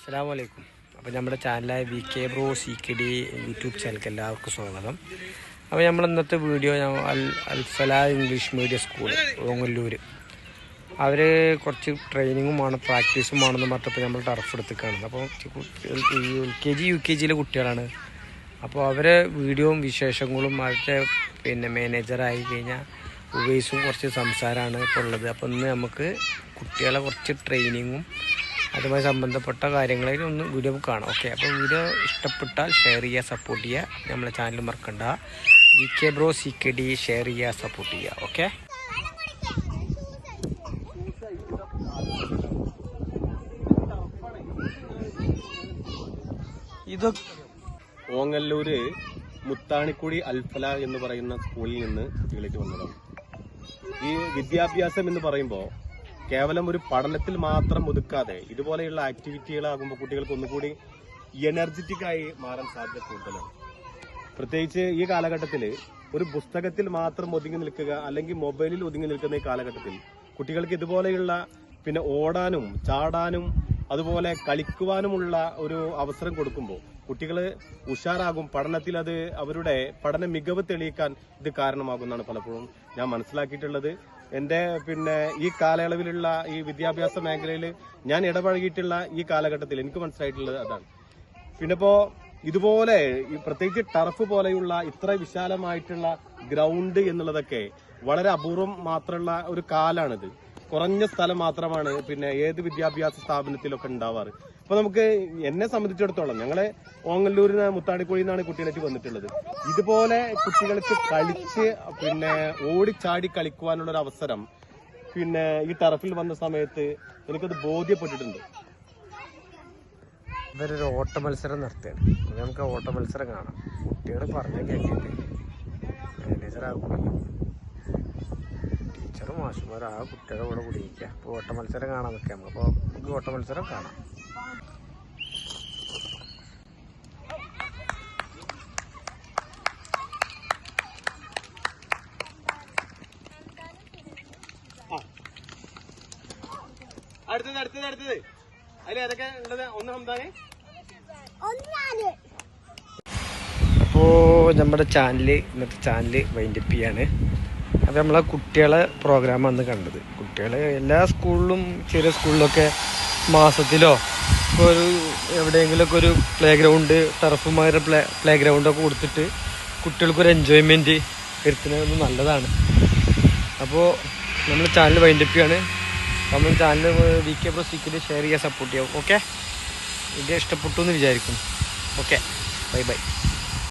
അസ്സാമലൈക്കും അപ്പോൾ നമ്മുടെ ചാനലായ V K bro C K D YouTube ചാനലിലേക്ക് എല്ലാവർക്കും സ്വാഗതം. അപ്പോൾ നമ്മൾ ഇന്നത്തെ video Al Alfala English medium school Ongallur. അവർ കുറച്ച് ട്രെയിനിങ്ങുമാണ് പ്രാക്ടീസുമാണെന്ന് പറഞ്ഞപ്പോൾ നമ്മൾ ടർഫ് എടുത്തേക്കാണ് അപ്പോൾ L K G U K ജിയിലെ കുട്ടികളാണ്. അപ്പോൾ അവരെ വീഡിയോയും വിശേഷങ്ങളും അവരുടെ പിന്നെ മാനേജറായി കഴിഞ്ഞാൽ ഉവൈസും കുറച്ച് സംസാരമാണ് ഇപ്പോൾ ഉള്ളത്. അപ്പോൾ ഇന്ന് നമുക്ക് കുട്ടികളെ കുറച്ച് ട്രെയിനിങ്ങും അതുമായി സംബന്ധപ്പെട്ട കാര്യങ്ങളിൽ ഒന്ന് വീഡിയോ കാണാം. ഓക്കെ അപ്പോൾ വീഡിയോ ഇഷ്ടപ്പെട്ടാൽ ഷെയർ ചെയ്യുക സപ്പോർട്ട് ചെയ്യുക. നമ്മളെ ചാനൽ മറക്കണ്ട. V K bro C K D share ചെയ്യുക സപ്പോർട്ട് ചെയ്യുക. ഓക്കെ ഇത് ഓങ്ങല്ലൂര് മുത്താണിക്കുടി അൽഫല എന്ന് പറയുന്ന സ്കൂളിൽ നിന്ന് കുട്ടികളിലേക്ക് വന്നതാണ്. ഈ വിദ്യാഭ്യാസം എന്ന് പറയുമ്പോൾ കേവലം ഒരു പഠനത്തിൽ മാത്രം ഒതുക്കാതെ ഇതുപോലെയുള്ള ആക്ടിവിറ്റികളാകുമ്പോൾ കുട്ടികൾക്ക് ഒന്നുകൂടി എനർജറ്റിക് ആയി മാറാൻ സാധ്യത കൂടുതലാണ്. പ്രത്യേകിച്ച് ഈ കാലഘട്ടത്തിൽ ഒരു പുസ്തകത്തിൽ മാത്രം ഒതുങ്ങി നിൽക്കുക അല്ലെങ്കിൽ മൊബൈലിൽ ഒതുങ്ങി നിൽക്കുന്ന ഈ കാലഘട്ടത്തിൽ കുട്ടികൾക്ക് ഇതുപോലെയുള്ള പിന്നെ ഓടാനും ചാടാനും അതുപോലെ കളിക്കുവാനുമുള്ള ഒരു അവസരം കൊടുക്കുമ്പോൾ കുട്ടികൾ ഉഷാറാകും. പഠനത്തിൽ അത് അവരുടെ പഠന മികവ് തെളിയിക്കാൻ ഇത് കാരണമാകുമെന്നാണ് പലപ്പോഴും ഞാൻ മനസ്സിലാക്കിയിട്ടുള്ളത്. എന്റെ പിന്നെ ഈ കാലയളവിലുള്ള ഈ വിദ്യാഭ്യാസ മേഖലയിൽ ഞാൻ ഇടപഴകിയിട്ടുള്ള ഈ കാലഘട്ടത്തിൽ എനിക്ക് മനസ്സിലായിട്ടുള്ളത് അതാണ്. പിന്നെ ഇപ്പോ ഇതുപോലെ പ്രത്യേകിച്ച് ടർഫ് പോലെയുള്ള ഇത്ര വിശാലമായിട്ടുള്ള ഗ്രൗണ്ട് എന്നുള്ളതൊക്കെ വളരെ അപൂർവം മാത്രമുള്ള ഒരു കാലാണിത്. കുറഞ്ഞ സ്ഥലം മാത്രമാണ് പിന്നെ ഏത് വിദ്യാഭ്യാസ സ്ഥാപനത്തിലൊക്കെ ഉണ്ടാവാറ്. അപ്പൊ നമുക്ക് എന്നെ സംബന്ധിച്ചിടത്തോളം ഞങ്ങളെ ഓങ്ങല്ലൂരിന് മുത്താടിക്കുഴിയിൽ നിന്നാണ് കുട്ടികളേക്ക് വന്നിട്ടുള്ളത്. ഇതുപോലെ കുട്ടികൾക്ക് കളിച്ച് പിന്നെ ഓടിച്ചാടി കളിക്കുവാനുള്ള ഒരു അവസരം പിന്നെ ഈ ടർഫിൽ വന്ന സമയത്ത് എനിക്കത് ബോധ്യപ്പെട്ടിട്ടുണ്ട്. ഇവരൊരു ഓട്ട മത്സരം നടത്തുകയാണ് നമുക്ക് ഓട്ട മത്സരം കാണാം. കുട്ടികൾ പറഞ്ഞു കേട്ടിട്ട്. മാനേജറാകും മാഷുമാരും ആ കുട്ടികളുടെ കൂടെ കുടിയിരിക്കുക. അപ്പോൾ ഓട്ട മത്സരം കാണാൻ നിൽക്കാം അപ്പോൾ നമുക്ക് ഓട്ട മത്സരം കാണാം അടുത്തത് അടുത്തത് അടുത്തത്. അതിൽ ഏതൊക്കെ ഉള്ളത്? ഒന്ന് ഹംദാനെ അപ്പോൾ നമ്മുടെ ചാനൽ ഇന്നത്തെ ചാനൽ വൈൻഡപ്പ് ചെയ്യാണ്. അപ്പോൾ നമ്മളെ കുട്ടികളെ പ്രോഗ്രാമാണ് കണ്ടത്. കുട്ടികളെ എല്ലാ സ്കൂളിലും ചെറിയ സ്കൂളിലൊക്കെ മാസത്തിലോ ഇപ്പോൾ ഒരു എവിടെയെങ്കിലുമൊക്കെ ഒരു പ്ലേ ഗ്രൗണ്ട് ടർഫുമാരുടെ പ്ലേ പ്ലേ ഗ്രൗണ്ടൊക്കെ കൊടുത്തിട്ട് കുട്ടികൾക്കൊരു എൻജോയ്മെന്റ് വരുത്തുന്നത് നല്ലതാണ്. അപ്പോൾ നമ്മൾ ചാനൽ വൈൻഡപ്പ് ചെയ്യാണ്. നമ്മൾ ചാനൽ വി കെ പ്രോ സീക്കിൽ ഷെയർ ചെയ്യാൻ സപ്പോർട്ട് ചെയ്യാം. ഓക്കെ ഇത് ഇഷ്ടപ്പെട്ടു എന്ന് വിചാരിക്കുന്നു. Okay bye bye